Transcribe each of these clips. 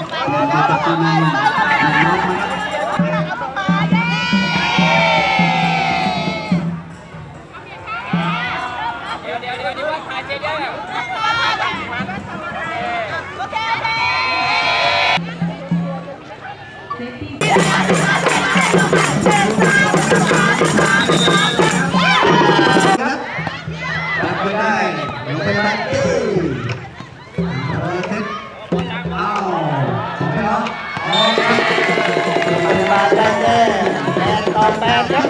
มาตัดตัวมาน้องมาเดี๋ยวเดี๋ยวเดี๋ยวว่าขายเจ๊ไดี๋ยว Yeah.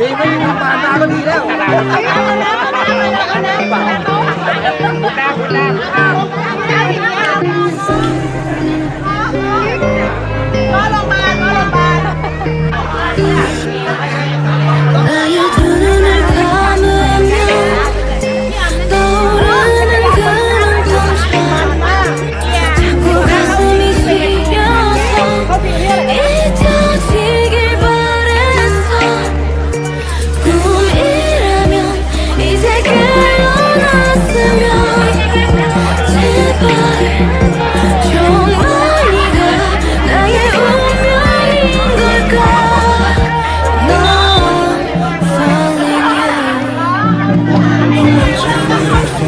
ดีไม่มทำงานมาก็ดีแล้วคุณแม่คุณแม่